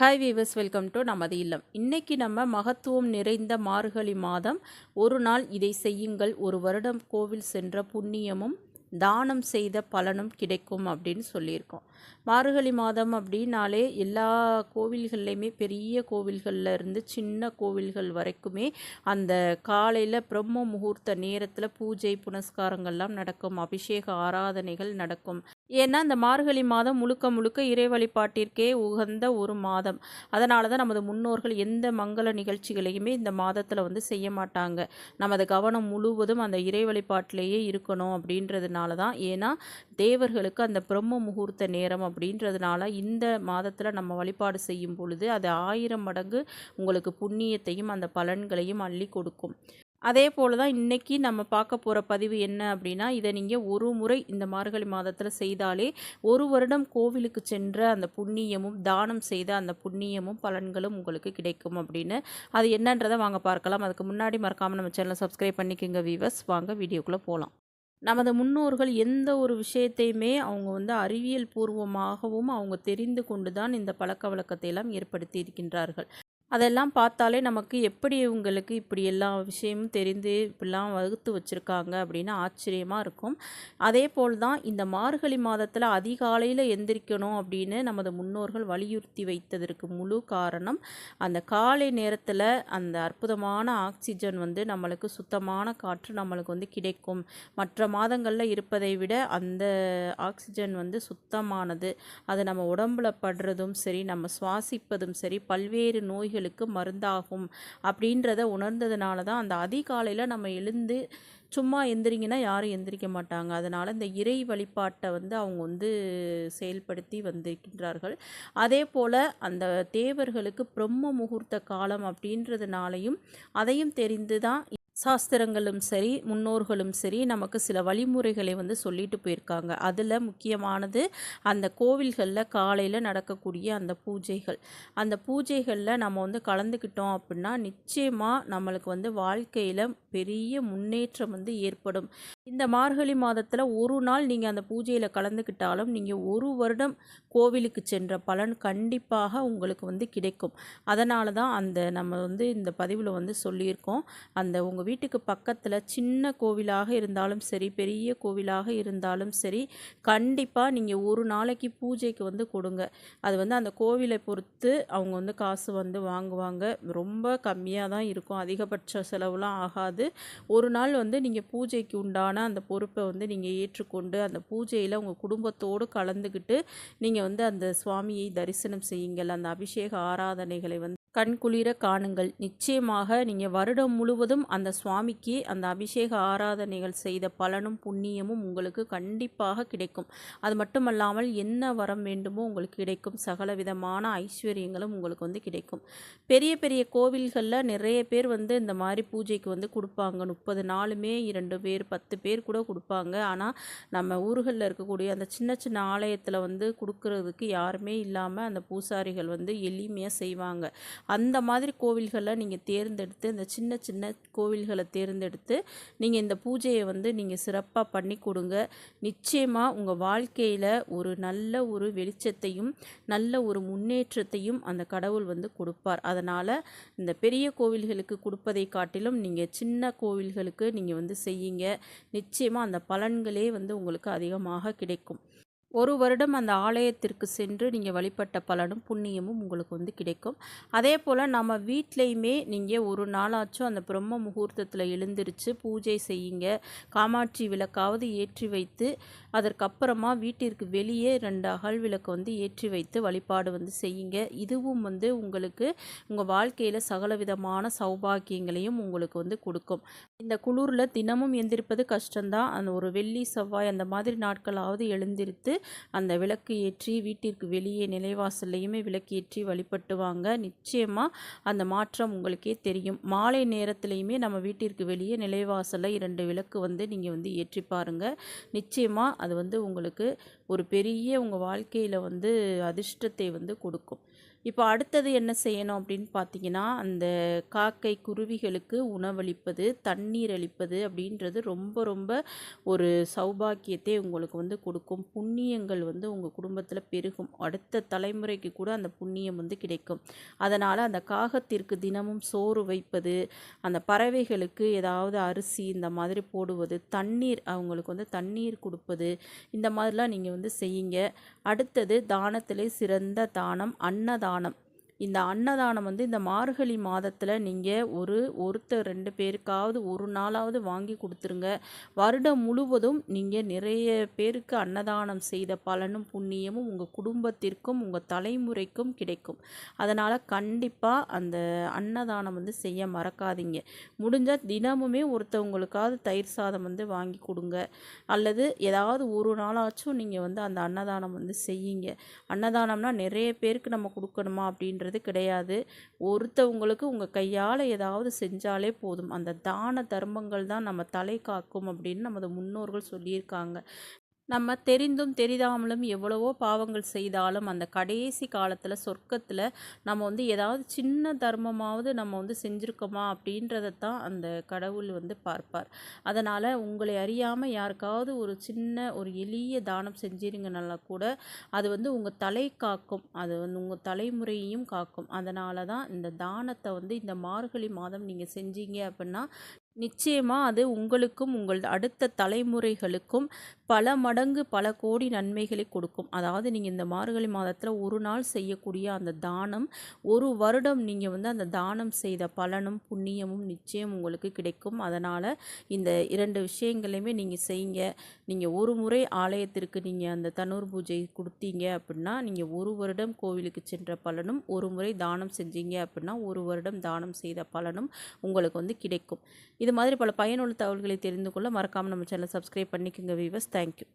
Hi viewers welcome to நமது இல்லம். இன்றைக்கி நம்ம மகத்துவம் நிறைந்த மார்கழி மாதம். ஒரு நாள் இதை செய்யுங்கள். ஒரு வருடம் கோவில் சென்ற புண்ணியமும் தானம் செய்த பலனும் கிடைக்கும் அப்படின்னு சொல்லியிருக்கோம். மார்கழி மாதம் அப்படின்னாலே எல்லா கோவில்கள்லையுமே பெரிய கோவில்களில் இருந்து சின்ன கோவில்கள் வரைக்குமே அந்த காலையில் பிரம்ம முகூர்த்த நேரத்தில் பூஜை புனஸ்காரங்கள்லாம் நடக்கும். அபிஷேக ஆராதனைகள் நடக்கும். ஏன்னா இந்த மார்கழி மாதம் முழுக்க முழுக்க இறை வழிபாட்டிற்கே உகந்த ஒரு மாதம். அதனால தான் நமது முன்னோர்கள் எந்த மங்கள நிகழ்ச்சிகளையுமே இந்த மாதத்தில் வந்து செய்ய மாட்டாங்க. நமது கவனம் முழுவதும் அந்த இறை வழிபாட்டிலேயே இருக்கணும் அப்படின்றதுனால தான் ஏன்னா தேவர்களுக்கு அந்த பிரம்ம முகூர்த்த நேரம் அப்படின்றதுனால இந்த மாதத்தில் நம்ம வழிபாடு செய்யும் பொழுது அது ஆயிரம் மடங்கு உங்களுக்கு புண்ணியத்தையும் அந்த பலன்களையும் அள்ளி கொடுக்கும். அதே போல் தான் இன்றைக்கி நம்ம பார்க்க போகிற பதிவு என்ன அப்படின்னா இதை நீங்கள் ஒரு முறை இந்த மார்கழி மாதத்தில் செய்தாலே ஒரு வருடம் கோவிலுக்கு சென்ற அந்த புண்ணியமும் தானம் செய்த அந்த புண்ணியமும் பலன்களும் உங்களுக்கு கிடைக்கும் அப்படின்னு. அது என்னன்றதை வாங்க பார்க்கலாம். அதுக்கு முன்னாடி மறக்காமல் நம்ம சேனலை சப்ஸ்கிரைப் பண்ணிக்கோங்க வீவர்ஸ் வாங்க வீடியோக்குள்ளே போகலாம் நமது முன்னோர்கள் எந்த ஒரு விஷயத்தையுமே அவங்க வந்து அறிவியல் பூர்வமாகவும் அவங்க தெரிந்து கொண்டு தான் இந்த பழக்க வழக்கத்தை எல்லாம் ஏற்படுத்தி இருக்கின்றார்கள். அதெல்லாம் பார்த்தாலே நமக்கு எப்படி இவங்களுக்கு இப்படி எல்லா விஷயமும் தெரிந்து இப்படிலாம் வகுத்து வச்சுருக்காங்க அப்படின்னு ஆச்சரியமாக இருக்கும். அதே போல் தான் இந்த மார்கழி மாதத்தில் அதிகாலையில் எந்திரிக்கணும் அப்படின்னு நமது முன்னோர்கள் வலியுறுத்தி வைத்ததற்கு முழு காரணம் அந்த காலை நேரத்தில் அந்த அற்புதமான ஆக்சிஜன் வந்து நம்மளுக்கு சுத்தமான காற்று நம்மளுக்கு வந்து கிடைக்கும். மற்ற மாதங்களில் இருப்பதை விட அந்த ஆக்சிஜன் வந்து சுத்தமானது. அது நம்ம உடம்புல படுறதும் சரி நம்ம சுவாசிப்பதும் சரி பல்வேறு நோய்கள் நோய்களுக்கு மருந்தாகும் அப்படின்றத உணர்ந்ததுனால தான் அந்த அதிகாலையில் நம்ம எழுந்து சும்மா எந்திரிங்கன்னா யாரும் எந்திரிக்க மாட்டாங்க. அதனால் இந்த இறை வழிபாட்டை வந்து அவங்க வந்து செயல்படுத்தி வந்திருக்கின்றார்கள். அதே போல் அந்த தேவர்களுக்கு பிரம்ம முகூர்த்த காலம் அப்படின்றதுனாலையும் அதையும் தெரிந்து தான் சாஸ்திரங்களும் சரி முன்னோர்களும் சரி நமக்கு சில வழிமுறைகளை வந்து சொல்லிட்டு போயிருக்காங்க. அதில் முக்கியமானது அந்த கோவில்களில் காலையில் நடக்கக்கூடிய அந்த பூஜைகள். அந்த பூஜைகளில் நம்ம வந்து கலந்துக்கிட்டோம் அப்படின்னா நிச்சயமாக நம்மளுக்கு வந்து வாழ்க்கையில் பெரிய முன்னேற்றம் வந்து ஏற்படும். இந்த மார்கழி மாதத்தில் ஒரு நாள் நீங்கள் அந்த பூஜையில் கலந்துக்கிட்டாலும் நீங்கள் ஒரு வருடம் கோவிலுக்கு சென்ற பலன் கண்டிப்பாக உங்களுக்கு வந்து கிடைக்கும். அதனால தான் அந்த நம்ம வந்து இந்த பதிவில் வந்து சொல்லியிருக்கோம். அந்த உங்கள் வீட்டுக்கு பக்கத்தில் சின்ன கோவிலாக இருந்தாலும் சரி பெரிய கோவிலாக இருந்தாலும் சரி கண்டிப்பாக நீங்கள் ஒரு நாளைக்கு பூஜைக்கு வந்து கொடுங்க. அது வந்து அந்த கோவிலை பொறுத்து அவங்க வந்து காசு வந்து வாங்குவாங்க. ரொம்ப கம்மியாக தான் இருக்கும். அதிகபட்ச செலவுலாம் ஆகாது. ஒரு நாள் வந்து நீங்கள் பூஜைக்கு உண்டான அந்த பொறுப்பை வந்து நீங்கள் ஏற்றுக்கொண்டு அந்த பூஜையில் உங்கள் குடும்பத்தோடு கலந்துக்கிட்டு நீங்கள் வந்து அந்த சுவாமியை தரிசனம் செய்யுங்கள் அந்த அபிஷேக ஆராதனைகளை வந்து கண்குளிர காணுங்கள். நிச்சயமாக நீங்கள் வருடம் முழுவதும் அந்த சுவாமிக்கு அந்த அபிஷேக ஆராதனைகள் செய்த பலனும் புண்ணியமும் உங்களுக்கு கண்டிப்பாக கிடைக்கும். அது மட்டுமல்லாமல் என்ன வரம் வேண்டுமோ உங்களுக்கு கிடைக்கும். சகல விதமான ஐஸ்வர்யங்களும் உங்களுக்கு வந்து கிடைக்கும். பெரிய பெரிய கோவில்களில் நிறைய பேர் வந்து இந்த மாதிரி பூஜைக்கு வந்து கொடுப்பாங்க. முப்பது நாளுமே இரண்டு பேர் பத்து பேர் கூட கொடுப்பாங்க. ஆனால் நம்ம ஊர்களில் இருக்கக்கூடிய அந்த சின்ன சின்ன ஆலயத்தில் வந்து கொடுக்கறதுக்கு யாருமே இல்லாமல் அந்த பூசாரிகள் வந்து எளிமையாக செய்வாங்க. அந்த மாதிரி கோவில்களை நீங்கள் தேர்ந்தெடுத்து இந்த சின்ன சின்ன கோவில்களை தேர்ந்தெடுத்து நீங்கள் இந்த பூஜையை வந்து நீங்கள் சிறப்பாக பண்ணி கொடுங்க. நிச்சயமாக உங்கள் வாழ்க்கையில் ஒரு நல்ல ஒரு வெளிச்சத்தையும் நல்ல ஒரு முன்னேற்றத்தையும் அந்த கடவுள் வந்து கொடுப்பார். அதனால் இந்த பெரிய கோவில்களுக்கு கொடுப்பதை காட்டிலும் நீங்கள் சின்ன கோவில்களுக்கு நீங்கள் வந்து செய்யுங்க. நிச்சயமாக அந்த பலன்களே வந்து உங்களுக்கு அதிகமாக கிடைக்கும். ஒரு வருடம் அந்த ஆலயத்திற்கு சென்று நீங்கள் வழிபட்ட பலனும் புண்ணியமும் உங்களுக்கு வந்து கிடைக்கும். அதே போல் நம்ம வீட்லேயுமே நீங்கள் ஒரு நாளாச்சும் அந்த பிரம்ம முகூர்த்தத்தில் எழுந்திரிச்சு பூஜை செய்யுங்க. காமாட்சி விளக்காவது ஏற்றி வைத்து அதற்கப்புறமா வீட்டிற்கு வெளியே ரெண்டு அகல் விளக்கு வந்து ஏற்றி வைத்து வழிபாடு வந்து செய்யுங்க. இதுவும் வந்து உங்களுக்கு உங்கள் வாழ்க்கையில் சகல விதமான சௌபாகியங்களையும் உங்களுக்கு வந்து கொடுக்கும். இந்த குளிரில் தினமும் எந்திரிப்பது கஷ்டம்தான். அந்த ஒரு வெள்ளி செவ்வாய் அந்த மாதிரி நாட்களாவது எழுந்திருத்து அந்த விளக்கு ஏற்றி வீட்டிற்கு வெளியே நிலைவாசல்லையுமே விளக்கு ஏற்றி வழிபட்டுவாங்க நிச்சயமாக அந்த மாற்றம் உங்களுக்கே தெரியும். மாலை நேரத்துலையுமே நம்ம வீட்டிற்கு வெளியே நிலைவாசலில் இரண்டு விளக்கு வந்து நீங்கள் வந்து ஏற்றி பாருங்கள் நிச்சயமாக அது வந்து உங்களுக்கு ஒரு பெரிய உங்கள் வாழ்க்கையில் வந்து அதிர்ஷ்டத்தை வந்து கொடுக்கும். இப்போ அடுத்தது என்ன செய்யணும் அப்படின்னு பார்த்தீங்கன்னா அந்த காக்கை குருவிகளுக்கு உணவளிப்பது தண்ணீர் அளிப்பது அப்படின்றது ரொம்ப ரொம்ப ஒரு சௌபாக்கியத்தை உங்களுக்கு வந்து கொடுக்கும். புண்ணியங்கள் வந்து உங்கள் குடும்பத்தில் பெருகும். அடுத்த தலைமுறைக்கு கூட அந்த புண்ணியம் வந்து கிடைக்கும். அதனால் அந்த காகத்திற்கு தினமும் சோறு வைப்பது அந்த பறவைகளுக்கு ஏதாவது அரிசி இந்த மாதிரி போடுவது தண்ணீர் அவங்களுக்கு வந்து தண்ணீர் கொடுப்பது இந்த மாதிரிலாம் நீங்கள் வந்து செய்யுங்க. அடுத்தது தானத்திலே சிறந்த தானம் அன்னதானம் on இந்த அன்னதானம் வந்து இந்த மார்கழி மாதத்தில் நீங்கள் ஒரு ஒருத்தர் ரெண்டு பேருக்காவது ஒரு நாளாவது வாங்கி கொடுத்துருங்க. வருடம் முழுவதும் நீங்கள் நிறைய பேருக்கு அன்னதானம் செய்த பலனும் புண்ணியமும் உங்கள் குடும்பத்திற்கும் உங்கள் தலைமுறைக்கும் கிடைக்கும். அதனால் கண்டிப்பாக அந்த அன்னதானம் வந்து செய்ய மறக்காதீங்க. முடிஞ்சால் தினமுமே ஒருத்தவங்களுக்காவது தயிர் சாதம் வந்து வாங்கி கொடுங்க. அல்லது ஏதாவது ஒரு நாளாச்சும் நீங்கள் வந்து அந்த அன்னதானம் வந்து செய்யுங்க. அன்னதானம்னா நிறைய பேருக்கு நம்ம கொடுக்கணுமா அப்படின்றது அப்படிங்கிறது கிடையாது. ஒருத்தவங்களுக்கு உங்கள் கையால் ஏதாவது செஞ்சாலே போதும். அந்த தான தர்மங்கள் தான் நம்ம தலை காக்கும் அப்படின்னு நமது முன்னோர்கள் சொல்லியிருக்காங்க. நம்ம தெரிந்தும் தெரியாமலும் எவ்வளவோ பாவங்கள் செய்தாலும் அந்த கடைசி காலத்தில் சொர்க்கத்தில் நம்ம வந்து ஏதாவது சின்ன தர்மமாவது நம்ம வந்து செஞ்சுருக்கோமா அப்படின்றத தான் அந்த கடவுள் வந்து பார்ப்பார். அதனால் உங்களை அறியாமல் யாருக்காவது ஒரு சின்ன ஒரு எளிய தானம் செஞ்சிருங்கனால கூட அது வந்து உங்கள் தலை காக்கும். அது வந்து உங்கள் தலைமுறையையும் காக்கும். அதனால தான் இந்த தானத்தை வந்து இந்த மார்கழி மாதம் நீங்கள் செஞ்சீங்க அப்படின்னா நிச்சயமாக அது உங்களுக்கும் உங்கள் அடுத்த தலைமுறைகளுக்கும் பல மடங்கு பல கோடி நன்மைகளை கொடுக்கும். அதாவது நீங்கள் இந்த மார்கழி மாதத்தில் ஒரு நாள் செய்யக்கூடிய அந்த தானம் ஒரு வருடம் நீங்கள் வந்து அந்த தானம் செய்த பலனும் புண்ணியமும் நிச்சயம் உங்களுக்கு கிடைக்கும். அதனால் இந்த இரண்டு விஷயங்களையுமே நீங்கள் செய்யுங்க நீங்கள் ஒரு முறை ஆலயத்திற்கு நீங்கள் அந்த தனூர் பூஜை கொடுத்தீங்க அப்படின்னா நீங்கள் ஒரு வருடம் கோவிலுக்கு சென்ற பலனும் ஒரு முறை தானம் செஞ்சீங்க அப்படின்னா ஒரு வருடம் தானம் செய்த பலனும் உங்களுக்கு வந்து கிடைக்கும். இது மாதிரி பல பயனுள்ள தகவல்களை தெரிந்து கொள்ள மறக்காமல் நம்ம சேனலை சப்ஸ்கிரைப் பண்ணிக்கோங்க வீவர்ஸ் தேங்க்யூ